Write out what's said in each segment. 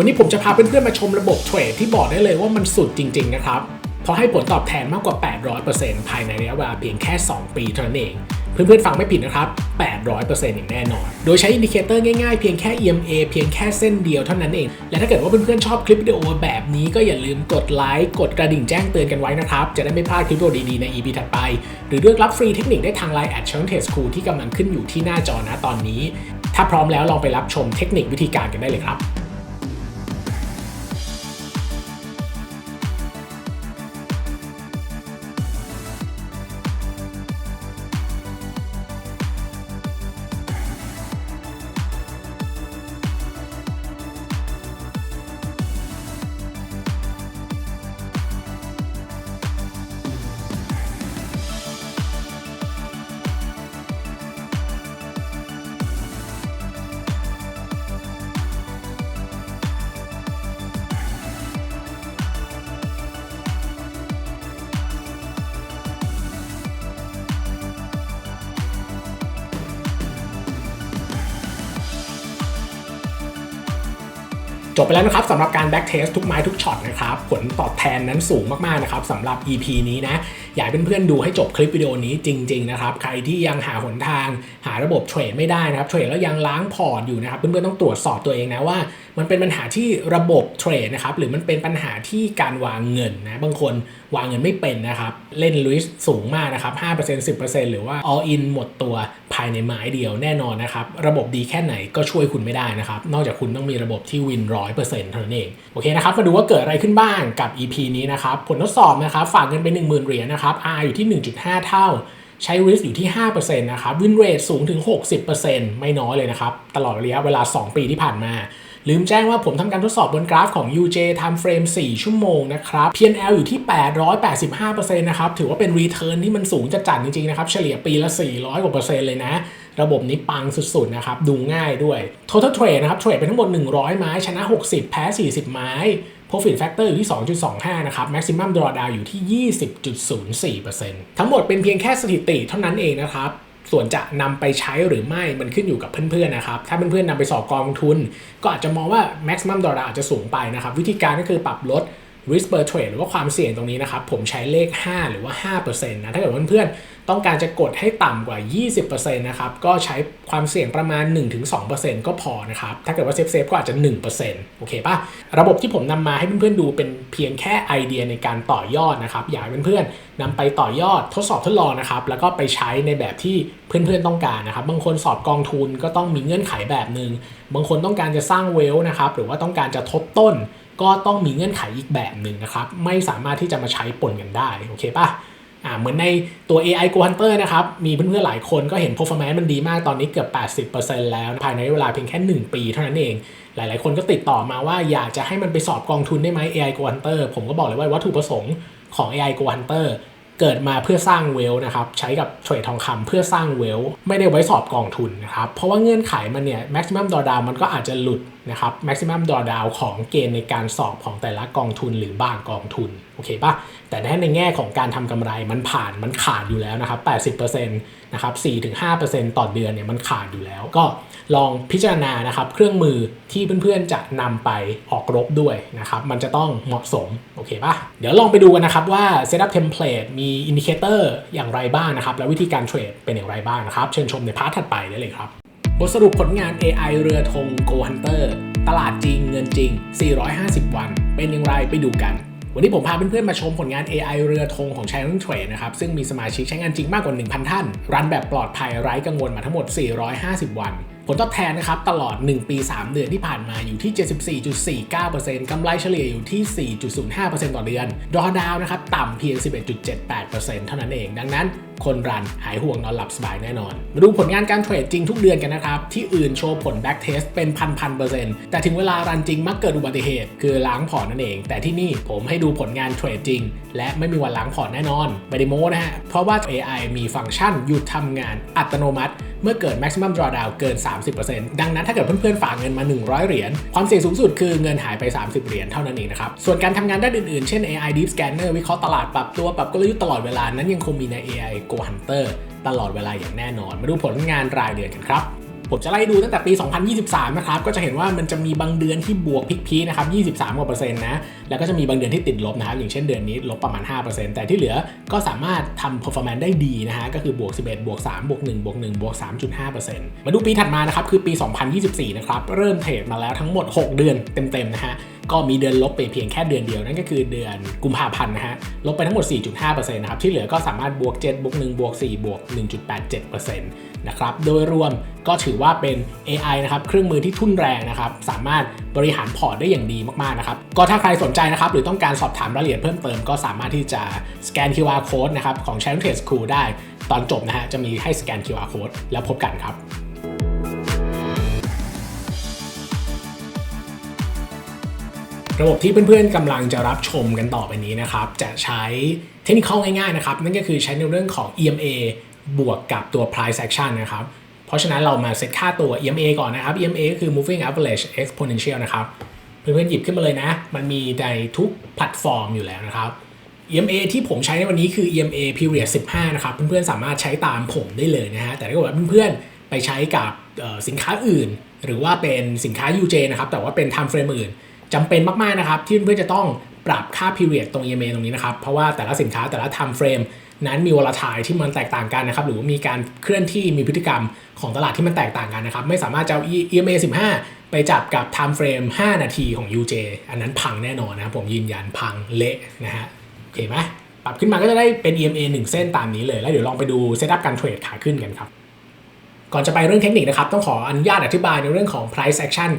วันนี้ผมจะพาเพื่อนๆมาชมระบบเทรดที่บอกได้เลยว่ามันสุดจริง ๆ นะครับ เพราะให้ผลตอบแทนมากกว่า 800%ภายในระยะเวลาเพียงแค่ 2 ปีเท่านั้นเอง เพื่อนๆฟังไม่ผิดนะครับ 800%อย่างแน่นอน โดยใช้อินดิเคเตอร์ง่ายๆ เพียงแค่ EMA เพียงแค่เส้นเดียวเท่านั้นเอง และถ้าเกิดว่าเพื่อนๆชอบคลิปวิดีโอแบบนี้ก็อย่าลืมกดไลค์กดกระดิ่งแจ้งเตือนกันไว้นะครับ จะได้ไม่พลาดคลิปวิดีโอดีๆใน EP ถัดไป หรือเลือกรับฟรีเทคนิคได้ทาง Line at c h a n t e s School ที่กำลังขึ้นอยู่ที่หน้าจอนะตอนนี้ ถ้าพร้อมแล้วลองไปรับชมเทคนิควิธีการกันได้เลยครับ จบไปแล้วนะครับสำหรับการ back test ทุกไม้ทุกช็อตนะครับ ผลตอบแทนนั้นสูงมากๆนะครับสำหรับ EP นี้นะ อยากให้เพื่อนๆดูให้จบคลิปวิดีโอนี้จริง ๆ นะครับ ใครที่ยังหาหนทางหาระบบเทรดไม่ได้นะครับเทรดแล้วยังล้างพอร์ตอยู่นะครับ เพื่อนๆต้องตรวจสอบตัวเองนะว่า มันเป็นปัญหาที่ระบบเทรดนะครับหรือมันเป็นปัญหาที่การวางเงินนะบางคนวางเงินไม่เป็นนะครับ เล่นลิสสูงมากนะครับ5% 10%หรือว่า all in หมดตัวภายในไม้เดียวแน่นอนนะครับ ระบบดีแค่ไหนก็ช่วยคุณไม่ได้นะครับ นอกจากคุณต้องมีระบบที่วินร้อยเปอร์เซ็นต์เท่านั้นเอง โอเคนะครับ มาดูว่าเกิดอะไรขึ้นบ้างกับ EP นี้นะครับ ผลทดสอบนะครับ ฝากเงินไป 10,000 เหรียญนะครับ R อยู่ที่ 1.5 เท่า ใช้ risk อยู่ที่ 5%นะครับ win rate สูงถึง 60%ไม่น้อยเลยนะครับ ตลอดระยะเวลา 2 ปีที่ผ่านมา ลืมแจ้งว่าผมทำการทดสอบบนกราฟของ UJ Time Frame 4 ชั่วโมงนะครับ PNL อยู่ที่ 885%นะครับถือว่าเป็น return ที่มันสูงจัดๆจริงๆนะครับเฉลี่ยปีละ 400 กว่าเปอร์เซ็นต์เลยนะระบบนี้ปังสุดๆนะครับ ดูง่ายด้วย total trade นะครับ เทรดไปทั้งหมด 100 ไม้ ชนะ 60 แพ้ 40 ไม้ Profit Factor อยู่ที่ 2.25 นะครับ Maximum Drawdown อยู่ที่ 20.04%ทั้งหมดเป็นเพียงแค่สถิติเท่านั้นเองนะครับ ส่วนจะนำไปใช้หรือไม่มันขึ้นอยู่กับเพื่อนๆนะครับ ถ้าเพื่อนๆนำไปสอบกองทุน ก็อาจจะมองว่า maximum dollar อาจจะสูงไปนะครับ วิธีการก็คือปรับลด risk per trade หรือว่าความเสี่ยงตรงนี้นะครับ ผมใช้เลข 5 หรือว่า 5%นะ ถ้าเกิดเพื่อนๆ ต้องการจะกดให้ต่ำกว่า 20%นะครับ ก็ใช้ความเสี่ยงประมาณ 1-2%ก็พอนะครับ ถ้าเกิดว่าเซฟเซฟก็อาจจะ 1%โอเคปะระบบที่ผมนำมาให้เพื่อนๆดูเป็นเพียงแค่ไอเดียในการต่อยอดนะครับ อยากให้เพื่อนๆนำไปต่อยอดทดสอบทดลองนะครับ แล้วก็ไปใช้ในแบบที่เพื่อนๆต้องการนะครับ บางคนสอบกองทุนก็ต้องมีเงื่อนไขแบบหนึ่ง บางคนต้องการจะสร้างเวลนะครับ หรือว่าต้องการจะทบต้น ก็ต้องมีเงื่อนไขอีกแบบหนึ่งนะครับ ไม่สามารถที่จะมาใช้ปนกันได้ โอเคปะ อ่าเหมือนในตัว AI Go Hunter นะครับ มีเพื่อนๆหลายคนก็เห็น performance มันดีมากตอนนี้เกือบ 80%แล้ว ภายในเวลาเพียงแค่ 1 ปีเท่านั้นเอง หลายๆ คนก็ติดต่อมาว่าอยากจะให้มันไปสอบกองทุนได้ไหม AI Go Hunter ผมก็บอกเลยว่าวัตถุประสงค์ของ AI Go Hunter เกิดมาเพื่อสร้างเวลนะครับใช้กับเทรดทองคำเพื่อสร้างเวลไม่ได้ไว้สอบกองทุนนะครับเพราะว่าเงื่อนไขมันเนี่ย maximum drawdown มันก็อาจจะหลุดนะครับ maximum drawdown ของเกณฑ์ในการสอบของแต่ละกองทุนหรือบางกองทุนโอเคปะแต่ในแง่ของการทำกำไรมันผ่านมันขาดอยู่แล้วนะครับ80% นะครับ4-5%ต่อเดือนเนี่ยมันขาดอยู่แล้ว ก็ลองพิจารณานะครับ เครื่องมือที่เพื่อนๆจะนำไปออกรบด้วยนะครับ มันจะต้องเหมาะสม โอเคปะเดี๋ยวลองไปดูกันนะครับว่า Setup Template มีอินดิเคเตอร์อย่างไรบ้างนะครับ และวิธีการเทรดเป็นอย่างไรบ้างนะครับ เชิญชมในพาร์ทถัดไปได้เลยครับบทสรุปผลงาน AI เรือธง Go Hunter ตลาดจริงเงินจริง 450 วัน เป็นอย่างไรไปดูกัน วันนี้ผมพาเพื่อนๆมาชมผลงาน AI เรือธงของ Channel Trade นะครับ ซึ่งมีสมาชิกใช้งานจริงมากกว่า 1,000 ท่าน รันแบบปลอดภัยไร้กังวลมาทั้งหมด 450 วัน ผลตอบแทนนะครับตลอด 1 ปี 3 เดือนที่ผ่านมาอยู่ที่ 74.49%กำไรเฉลี่ยอยู่ที่ 4.05%ต่อเดือน drawdown นะครับต่ำเพียง 11.78%เท่านั้นเอง ดังนั้นคนรันหายห่วงนอนหลับสบายแน่นอน มาดูผลงานการเทรดจริงทุกเดือนกันนะครับ ที่อื่นโชว์ผล back test เป็นพันพันเปอร์เซ็นต์แต่ถึงเวลารันจริงมักเกิดอุบัติเหตุ คือล้างพอร์ตนั่นเอง แต่ที่นี่ผมให้ดูผลงานเทรดจริง และไม่มีวันล้างพอร์ตแน่นอนไม่ได้โม้นะฮะเพราะว่า AI มีฟังก์ชันหยุดทำงานอัตโนมัติ เมื่อเกิด maximum drawdown เกิน 30%ดังนั้นถ้าเกิดเพื่อนๆฝากเงินมา 100 เหรียญความเสี่ยงสูงสุดคือเงินหายไป 30 เหรียญเท่านั้นเองนะครับส่วนการทำงานด้านอื่นๆ เช่น AI Deep Scanner วิเคราะห์ตลาดปรับตัวปรับกลยุทธ์ตลอดเวลานั้นยังคงมีใน AI Go Hunter ตลอดเวลาอย่างแน่นอน มาดูผลงานรายเดือนกันครับ ผมจะไล่ดูตั้งแต่ปี 2023 นะครับ ก็จะเห็นว่ามันจะมีบางเดือนที่บวกพีคๆนะครับ 23กว่าเปอร์เซ็นต์นะ แล้วก็จะมีบางเดือนที่ติดลบนะครับ อย่างเช่นเดือนนี้ลบประมาณ 5%แต่ที่เหลือก็สามารถทำ performance ได้ดีนะฮะ ก็คือบวก 11 บวก 3 บวก 1 บวก 1 บวก 3.5%มาดูปีถัดมานะครับ คือปี 2024 นะครับ เริ่มเทรดมาแล้วทั้งหมด 6 เดือนเต็มๆนะฮะก็มีเดือนลบไปเพียงแค่เดือนเดียว นั่นก็คือเดือนกุมภาพันธ์นะฮะ ลบไปทั้งหมด 4.5%นะครับ ที่เหลือก็สามารถบวก 7 บวก 1 บวก 4 บวก 1.87%นะครับ โดยรวม ก็ถือว่าเป็น AI นะครับเครื่องมือที่ทุ่นแรงนะครับสามารถบริหารพอร์ตได้อย่างดีมากๆนะครับก็ถ้าใครสนใจนะครับหรือต้องการสอบถามรายละเอียดเพิ่มเติมก็สามารถที่จะสแกน QR code นะครับของ Channel Trade School ได้ตอนจบนะฮะจะมีให้สแกน QR code แล้วพบกันครับระบบที่เพื่อนๆกำลังจะรับชมกันต่อไปนี้นะครับ จะใช้เทคนิคง่ายๆนะครับ นั่นก็คือใช้ในเรื่องของ EMA บวกกับตัว price action นะครับ เพราะฉะนั้นเรามาเซตค่าตัว EMA ก่อนนะครับ EMA ก็คือ moving average exponential นะครับ เพื่อนๆหยิบขึ้นมาเลยนะ มันมีในทุกแพลตฟอร์มอยู่แล้วนะครับ EMA ที่ผมใช้ในวันนี้คือ EMA period 15 นะครับ เพื่อนๆสามารถใช้ตามผมได้เลยนะฮะ แต่ถ้าเกิดว่าเพื่อนๆไปใช้กับสินค้าอื่น หรือว่าเป็นสินค้า UJ นะครับ แต่ว่าเป็น time frame อื่นจำเป็นมากๆนะครับ ที่เพื่อนๆจะต้อง ปรับค่า period ตรง EMA ตรงนี้นะครับ เพราะว่าแต่ละสินค้าแต่ละ time frame นั้นมีวลาทายที่มันแตกต่างกันนะครับ หรือว่ามีการเคลื่อนที่มีพฤติกรรมของตลาดที่มันแตกต่างกันนะครับ ไม่สามารถจะเอา EMA 15 ไปจับกับ time frame 5 นาทีของ UJ อันนั้นพังแน่นอนนะครับผมยืนยันพังเละนะฮะโอเคไหมปรับขึ้นมาก็จะได้เป็น EMA 1 เส้นตามนี้เลย แล้วเดี๋ยวลองไปดูเซตอัพการเทรดขาขึ้นกันครับก่อนจะไปเรื่องเทคนิคนะครับ ต้องขออนุญาตอธิบายในเรื่องของ price action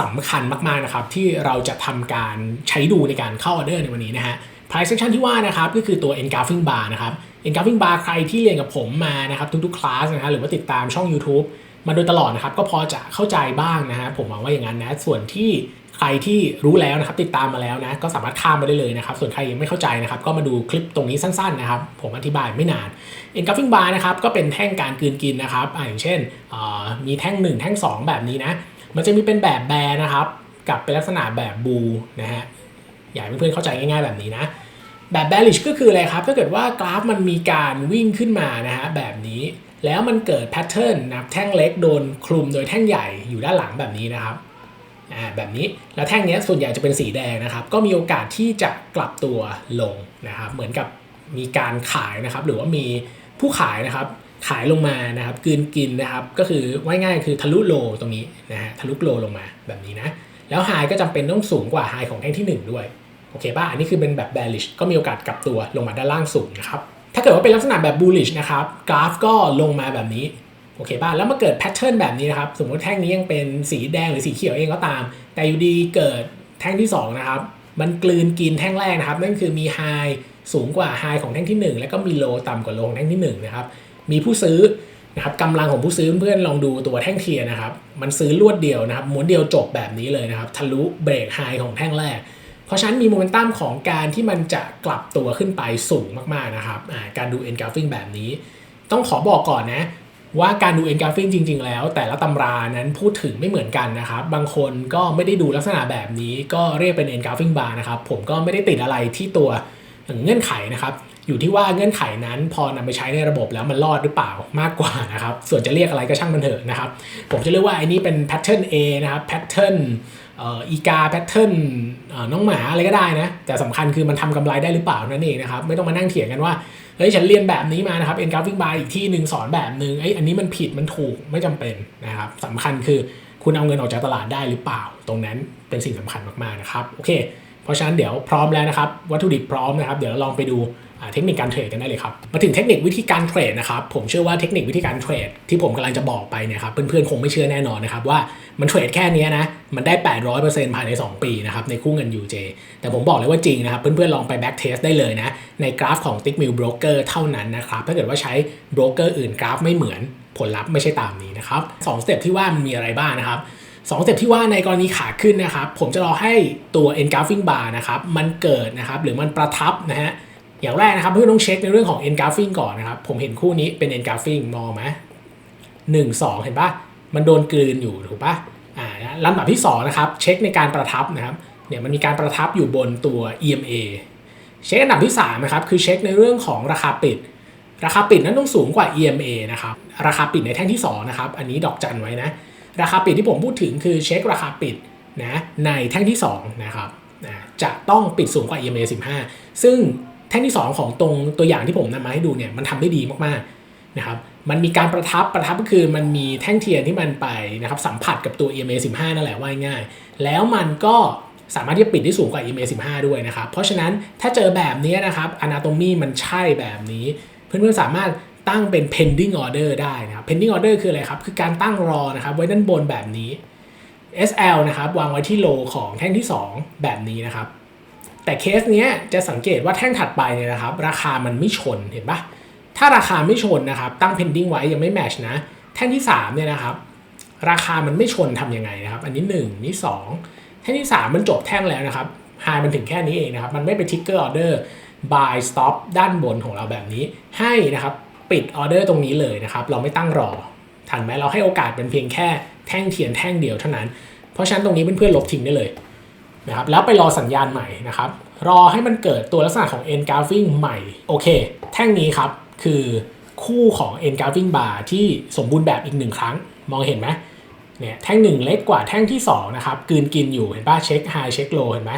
สำคัญมากๆนะครับที่เราจะทำการใช้ดูในการเข้าออเดอร์ในวันนี้นะฮะ price action ที่ว่านะครับก็คือตัว engulfing bar นะครับ engulfing bar ใครที่เรียนกับผมมานะครับทุกๆคลาสนะฮะหรือว่าติดตามช่อง YouTube มาโดยตลอดนะครับก็พอจะเข้าใจบ้างนะฮะผมหวังว่าอย่างนั้นนะส่วนที่ใครที่รู้แล้วนะครับติดตามมาแล้วนะก็สามารถข้ามไปได้เลยนะครับส่วนใครยังไม่เข้าใจนะครับก็มาดูคลิปตรงนี้สั้นๆนะครับผมอธิบายไม่นาน engulfing bar นะครับก็เป็นแท่งการกืนกินนะครับอ่าอย่างเช่นมีแท่ง 1 แท่ง 2 แบบนี้นะ มันจะมีเป็นแบบแบร์นะครับกับเป็นลักษณะแบบบูนะฮะอยากให้เพื่อนๆเข้าใจง่ายๆแบบนี้นะแบบ bearish ก็คืออะไรครับ ถ้าเกิดว่ากราฟมันมีการวิ่งขึ้นมานะฮะแบบนี้ แล้วมันเกิดแพทเทิร์นนับแท่งเล็กโดนคลุมโดยแท่งใหญ่อยู่ด้านหลังแบบนี้นะครับอ่าแบบนี้แล้วแท่งนี้ส่วนใหญ่จะเป็นสีแดงนะครับ ก็มีโอกาสที่จะกลับตัวลงนะครับ เหมือนกับมีการขายนะครับ หรือว่ามีผู้ขายนะครับ ขายลงมานะครับกลืนกินนะครับก็คือว่าง่ายคือทะลุโลตรงนี้นะฮะทะลุโลลงมาแบบนี้นะแล้วไฮก็จำเป็นต้องสูงกว่าไฮของแท่งที่ 1 ด้วยโอเคป่ะอันนี้คือเป็นแบบ bearish ก็มีโอกาสกลับตัวลงมาด้านล่างสูงนะครับถ้าเกิดว่าเป็นลักษณะแบบ bullish นะครับกราฟก็ลงมาแบบนี้โอเคป่ะแล้วมาเกิดแพทเทิร์นแบบนี้นะครับสมมติแท่งนี้ยังเป็นสีแดงหรือสีเขียวเองก็ตาม แต่อยู่ดีเกิดแท่งที่2นะครับมันกลืนกินแท่งแรกนะครับนั่นคือมีไฮสูงกว่าไฮของแท่งที่ 1 แล้วก็มีโลต่ำกว่าโลของแท่งที่1นะครับ มีผู้ซื้อนะครับกำลังของผู้ซื้อเพื่อนลองดูตัวแท่งเทียร์นะครับ มันซื้อรวดเดียวนะครับม้วนเดียวจบแบบนี้เลยนะครับ ทะลุเบรกไฮของแท่งแรก เพราะฉะนั้นมีโมเมนตัมของการที่มันจะกลับตัวขึ้นไปสูงมากๆนะครับการดู engulfing แบบนี้ ต้องขอบอกก่อนนะว่าการดู engulfing จริง ๆ แล้ว แต่ละตำรานั้นพูดถึงไม่เหมือนกันนะครับ บางคนก็ไม่ได้ดูลักษณะแบบนี้ก็เรียกเป็น engulfing bar นะครับผมก็ไม่ได้ติดอะไรที่ตัวเงื่อนไขนะครับ อยู่ที่ว่าเงื่อนไขนั้นพอนำไปใช้ในระบบแล้วมันรอดหรือเปล่ามากกว่านะครับส่วนจะเรียกอะไรก็ช่างมันเถอะนะครับ ผมจะเรียกว่าไอ้นี้เป็น pattern A นะครับ pattern เอ่ออีกาแพทเทิร์นน้องหมาอะไรก็ได้นะแต่สำคัญคือมันทำกำไรได้หรือเปล่านั่นเองนะครับไม่ต้องมานั่งเถียงกันว่าเฮ้ยฉันเรียนแบบนี้มานะครับ engulfing bar อีกที่หนึ่งสอนแบบหนึ่งไอ้อันนี้มันผิดมันถูกไม่จำเป็นนะครับสำคัญคือคุณเอาเงินออกจากตลาดได้หรือเปล่า ตรงนั้นเป็นสิ่งสำคัญมากๆนะครับโอเค เพราะฉะนั้นเดี๋ยวพร้อมแล้วนะครับวัตถุดิบพร้อมนะครับ เดี๋ยวเราลองไปดูเทคนิคการเทรดกันได้เลยครับ มาถึงเทคนิควิธีการเทรดนะครับ ผมเชื่อว่าเทคนิควิธีการเทรดที่ผมกำลังจะบอกไปเนี่ยครับเพื่อนๆคงไม่เชื่อแน่นอนนะครับว่ามันเทรดแค่นี้นะมันได้ 800%ภายใน 2 ปีนะครับในคู่เงิน UJ แต่ผมบอกเลยว่าจริงนะครับ เพื่อนๆลองไปแบ็กเทสได้เลยนะในกราฟของ Tick Mill Broker เท่านั้นนะครับถ้าเกิดว่าใช้โบรกเกอร์อื่นกราฟไม่เหมือนผลลัพธ์ไม่ใช่ตามนี้นะครับสองสเต็ปที่ว่ามันมีอะไรบ้างนะครับ สองสเต็ปที่ว่าในกรณีขาขึ้นนะครับ ผมจะรอให้ตัว engulfing bar นะครับ มันเกิดนะครับ หรือมันประทับนะฮะ อย่างแรกนะครับเพื่อนต้องเช็คในเรื่องของ engulfing ก่อนนะครับ ผมเห็นคู่นี้เป็น engulfing มองไหมหนึ่งสองเห็นปะมันโดนกลืนอยู่ถูกปะอ่าลำดับที่สองนะครับ เช็คในการประทับนะครับ เนี่ยมันมีการประทับอยู่บนตัว EMA เช็คอันดับที่3นะครับ คือเช็คในเรื่องของราคาปิด ราคาปิดนั้นต้องสูงกว่า EMA นะครับ ราคาปิดในแท่งที่2นะครับ อันนี้ดอกจันไว้นะ ราคาปิดที่ผมพูดถึงคือเช็คราคาปิดนะในแท่งที่2นะครับนะจะต้องปิดสูงกว่า EMA 15 ซึ่งแท่งที่ 2 ของตรงตัวอย่างที่ผมนำมาให้ดูเนี่ยมันทำได้ดีมากๆนะครับมันมีการประทับประทับก็คือมันมีแท่งเทียนที่มันไปนะครับสัมผัสกับตัว EMA 15 นั่นแหละว่าง่าย แล้วมันก็สามารถที่จะปิดได้สูงกว่า EMA 15 ด้วยนะครับ เพราะฉะนั้นถ้าเจอแบบนี้นะครับ Anatomy มันใช่แบบนี้ เพื่อนๆสามารถ ตั้งเป็น pending order ได้นะครับ pending order คืออะไรครับ คือการตั้งรอนะครับไว้ด้านบนแบบนี้ SL นะครับวางไว้ที่ low ของแท่งที่ 2 แบบนี้นะครับ แต่เคสเนี้ยจะสังเกตว่าแท่งถัดไปเนี่ยนะครับ ราคามันไม่ชนเห็นปะถ้าราคาไม่ชนนะครับ ตั้ง pending ไว้ยังไม่ match นะ แท่งที่3เนี่ยนะครับ ราคามันไม่ชนทำยังไงนะครับ อันนี้ 1 นี่ 2 แท่งที่ 3 มันจบแท่งแล้วนะครับไฮมันถึงแค่นี้เองนะครับ มันไม่ไป trigger order buy stop ด้านบนของเราแบบนี้ ให้นะครับ ปิดออเดอร์ตรงนี้เลยนะครับเราไม่ตั้งรอทันไหมเราให้โอกาสเป็นเพียงแค่แท่งเทียนแท่งเดียวเท่านั้น เพราะฉะนั้นตรงนี้เพื่อนๆลบทิ้งได้เลยนะครับแล้วไปรอสัญญาณใหม่นะครับรอให้มันเกิดตัวลักษณะของ engulfing ใหม่โอเค แท่งนี้ครับคือคู่ของ engulfing bar ที่สมบูรณ์แบบอีกหนึ่งครั้ง มองเห็นไหมเนี่ยแท่งหนึ่งเล็กกว่าแท่งที่2นะครับกืนกินอยู่เห็นป่ะเช็คไฮเช็คโลเห็นไหม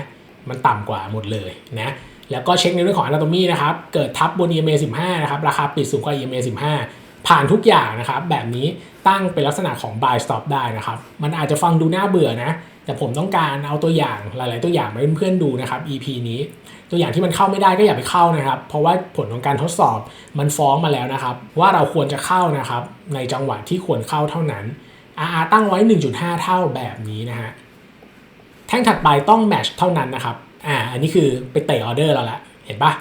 มันต่ำกว่าหมดเลยนะ แล้วก็เช็คในเรื่องของ anatomy นะครับ เกิดทับบน EMA 15 นะครับ ราคาปิดสูงกว่า EMA 15 ผ่านทุกอย่างนะครับ แบบนี้ตั้งเป็นลักษณะของ buy stop ได้นะครับ มันอาจจะฟังดูน่าเบื่อนะ แต่ผมต้องการเอาตัวอย่างหลาย ๆ ตัวอย่างมาให้เพื่อนๆดูนะครับ EP นี้ ตัวอย่างที่มันเข้าไม่ได้ก็อย่าไปเข้านะครับ เพราะว่าผลของการทดสอบมันฟ้องมาแล้วนะครับ ว่าเราควรจะเข้านะครับ ในจังหวะที่ควรเข้าเท่านั้น RR ตั้งไว้ 1.5 เท่าแบบนี้นะฮะ แท่งถัดไปต้องแมชเท่านั้นนะครับ อ่าอันนี้คือไปเตะออเดอร์เราละเห็นปะ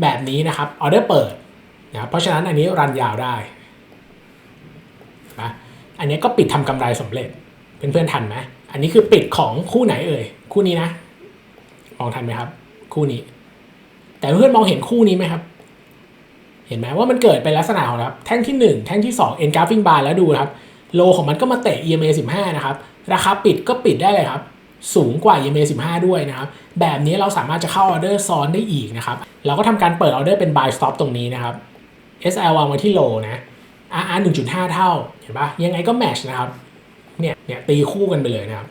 แบบนี้นะครับออเดอร์เปิดนะเพราะฉะนั้นอันนี้รันยาวได้นะอันนี้ก็ปิดทำกำไรสำเร็จเพื่อนๆทันไหมอันนี้คือปิดของคู่ไหนเอ่ยคู่นี้นะมองทันไหมครับ คู่นี้ แต่เพื่อนมองเห็นคู่นี้ไหมครับ เห็นไหมว่ามันเกิดเป็นลักษณะของครับแท่งที่ 1 แท่งที่2 engulfing bar แล้วดูครับโลของมันก็มาเตะ EMA 15 นะครับ ราคาปิดก็ปิดได้เลยครับ สูงกว่า EMA 15 ด้วยนะครับ แบบนี้เราสามารถจะเข้าออเดอร์ซ้อนได้อีกนะครับ เราก็ทำการเปิดออเดอร์เป็น buy stop ตรงนี้นะครับ SL วางไว้ที่โลนะ RR 1.5 เท่า เห็นปะยังไงก็ match นะครับ เนี่ย เนี่ยตีคู่กันไปเลยนะครับ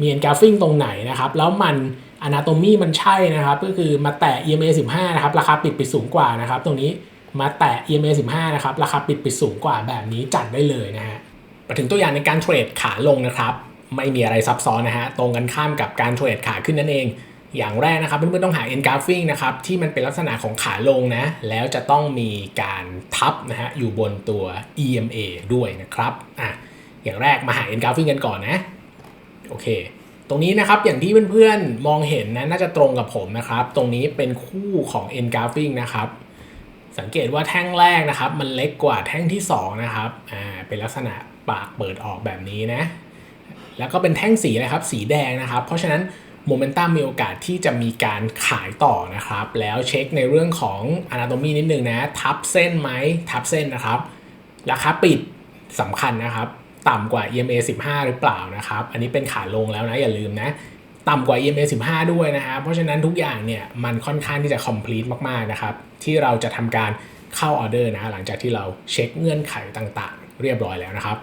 มี engulfing ตรงไหนนะครับ แล้วมัน anatomy มันใช่นะครับ ก็คือมาแตะ EMA 15 นะครับ ราคาปิดปิดสูงกว่านะครับ ตรงนี้มาแตะ EMA 15 นะครับ ราคาปิดปิดสูงกว่าแบบนี้จัดได้เลยนะฮะ มาถึงตัวอย่างในการเทรดขาลงนะครับ ไม่มีอะไรซับซ้อนนะฮะ ตรงกันข้ามกับการเทรดขาขึ้นนั่นเอง อย่างแรกนะครับเพื่อนๆต้องหา engulfing นะครับที่มันเป็นลักษณะของขาลงนะ แล้วจะต้องมีการทับนะฮะอยู่บนตัว EMA ด้วยนะครับอะอย่างแรกมาหา engulfing กันก่อนนะโอเค ตรงนี้นะครับอย่างที่เพื่อนๆมองเห็นนะน่าจะตรงกับผมนะครับ ตรงนี้เป็นคู่ของ engulfing นะครับสังเกตว่าแท่งแรกนะครับ มันเล็กกว่าแท่งที่2นะครับอ่าเป็นลักษณะปากเปิดออกแบบนี้นะ แล้วก็เป็นแท่งสีนะครับสีแดงนะครับ เพราะฉะนั้นโมเมนตัมมีโอกาสที่จะมีการขายต่อนะครับ แล้วเช็คในเรื่องของ Anatomy นิดนึงนะ ทับเส้นไหมทับเส้นนะครับ ราคาปิดสำคัญนะครับ ต่ำกว่า EMA 15 หรือเปล่านะครับ อันนี้เป็นขาลงแล้วนะ อย่าลืมนะ ต่ำกว่า EMA 15 ด้วยนะครับ เพราะฉะนั้นทุกอย่างเนี่ยมันค่อนข้างที่จะ complete มากๆนะครับ ที่เราจะทำการเข้าออเดอร์นะ หลังจากที่เราเช็คเงื่อนไขต่างๆ เรียบร้อยแล้วนะครับ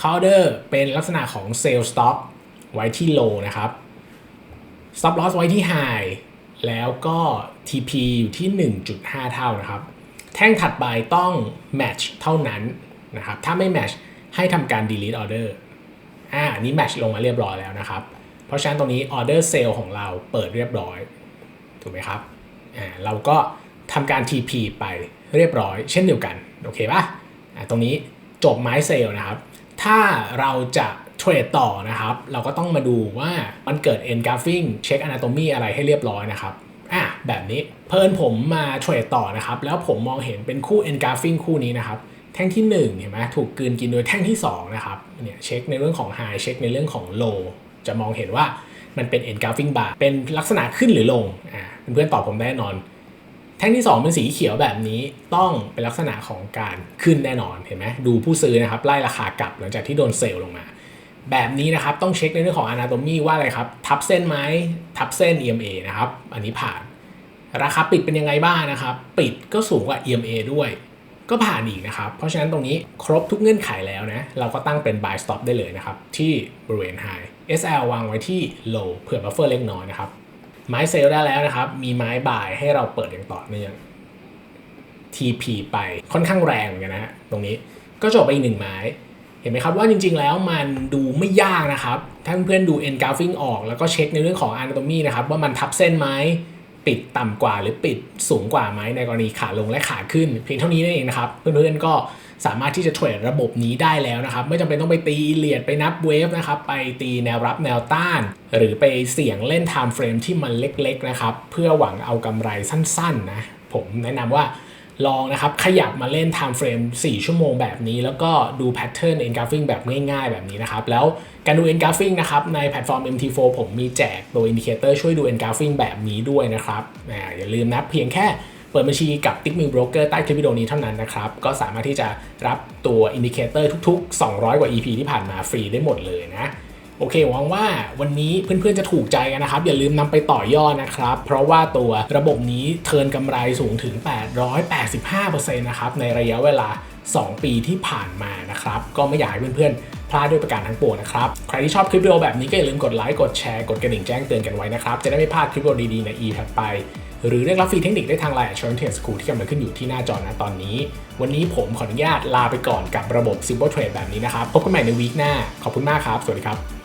เขาออเดอร์เป็นลักษณะของ sell stop ไว้ที่ low นะครับ stop loss ไว้ที่ high แล้วก็ TP อยู่ที่ 1.5 เท่านะครับ แท่งถัดไปต้อง match เท่านั้นนะครับ ถ้าไม่ match ให้ทำการ delete order อ่าอันนี้ match ลงมาเรียบร้อยแล้วนะครับ เพราะฉะนั้นตรงนี้ order sale ของเราเปิดเรียบร้อย ถูกไหมครับ อ่า เราก็ทำการ TP ไปเรียบร้อย เช่นเดียวกัน โอเคปะอ่า ตรงนี้จบไม้เซลนะครับ ถ้าเราจะเทรดต่อนะครับ เราก็ต้องมาดูว่ามันเกิด engulfing เช็ค anatomy อะไรให้เรียบร้อยนะครับอะแบบนี้เพิ่นผมมาเทรดต่อนะครับ แล้วผมมองเห็นเป็นคู่ engulfing คู่นี้นะครับ แท่งที่ 1 เห็นไหมถูกกืนกินโดยแท่งที่ 2 นะครับเนี่ยเช็คในเรื่องของ high เช็คในเรื่องของ low จะมองเห็นว่ามันเป็น engulfing bar เป็นลักษณะขึ้นหรือลงอ่าเพื่อนๆตอบผมได้แน่นอน แท่งที่ 2 เป็นสีเขียวแบบนี้ต้องเป็นลักษณะของการขึ้นแน่นอนเห็นไหมดูผู้ซื้อนะครับไล่ราคากลับหลังจากที่โดนเซลลงมา แบบนี้นะครับต้องเช็คในเรื่องของ anatomy ว่าอะไรครับ ทับเส้นไหมทับเส้น EMA นะครับอันนี้ผ่าน ราคาปิดเป็นยังไงบ้างนะครับ ปิดก็สูงกว่า EMA ด้วย ก็ผ่านอีกนะครับ เพราะฉะนั้นตรงนี้ครบทุกเงื่อนไขแล้วนะเราก็ตั้งเป็น buy stop ได้เลยนะครับที่บริเวณ high SL วางไว้ที่ low เผื่อ buffer เล็กน้อยนะครับ ไม้เซลได้แล้วนะครับ มีไม้บ่ายให้เราเปิดอย่างต่อเนื่อง TP ไปค่อนข้างแรงเหมือนกันนะฮะตรงนี้ก็จบไปอีกหนึ่งไม้ เห็นไหมครับว่าจริงๆแล้วมันดูไม่ยากนะครับถ้านเพื่อนดู engulfing ออกแล้วก็เช็คในเรื่องของ anatomy นะครับ ว่ามันทับเส้นไหมปิดต่ำกว่าหรือปิดสูงกว่าไหมในกรณีขาลงและขาขึ้น เพียงเท่านี้นั่นเองนะครับ เพื่อนๆก็ สามารถที่จะเทรดระบบนี้ได้แล้วนะครับ ไม่จำเป็นต้องไปตีเลียดไปนับเวฟนะครับ ไปตีแนวรับแนวต้าน หรือไปเสี่ยงเล่น time frame ที่มันเล็กๆนะครับ เพื่อหวังเอากำไรสั้นๆนะผมแนะนำว่าลองนะครับขยับมาเล่น time frame 4 ชั่วโมงแบบนี้ แล้วก็ดู pattern engulfing แบบง่ายๆ แบบนี้นะครับ แล้วการดู engulfing นะครับในแพลตฟอร์ม MT4 ผมมีแจกตัว indicator ช่วยดู engulfing แบบนี้ด้วยนะครับอ่าอย่าลืมนะเพียงแค่ เปิดบัญชีกับ t i c k m i l Broker ใต้คลิปวิดีโอนี้เท่านั้นนะครับ ก็สามารถที่จะรับตัว indicator ทุก ๆ 200 กว่า EP ที่ผ่านมาฟรีได้หมดเลยนะโอเคหวังว่าวันนี้เพื่อนๆจะถูกใจกันนะครับ อย่าลืมนำไปต่อยอดนะครับ เพราะว่าตัวระบบนี้เทิร์นกำไรสูงถึง 885%นะครับ ในระยะเวลา 2 ปีที่ผ่านมานะครับ ก็ไม่อยากให้เพื่อนๆ พลาดด้วยประการทั้งปวงนะครับ ใครที่ชอบคลิปวิดีโอแบบนี้ก็อย่าลืมกดไลค์กดแชร์กดกระดิ่งแจ้งเตือนกันไว้นะครับ จะได้ไม่พลาดคลิปวิดีโอดีๆใน e ถัดไป หรือเรียกรับฟรีเทคนิคได้ทางไลน์ Assurance Trade School ที่กำลังขึ้นอยู่ที่หน้าจอนะตอนนี้ วันนี้ผมขออนุญาตลาไปก่อนกับระบบ Simple Trade แบบนี้นะครับพบกันใหม่ในวีคหน้าขอบคุณมากครับ สวัสดีครับ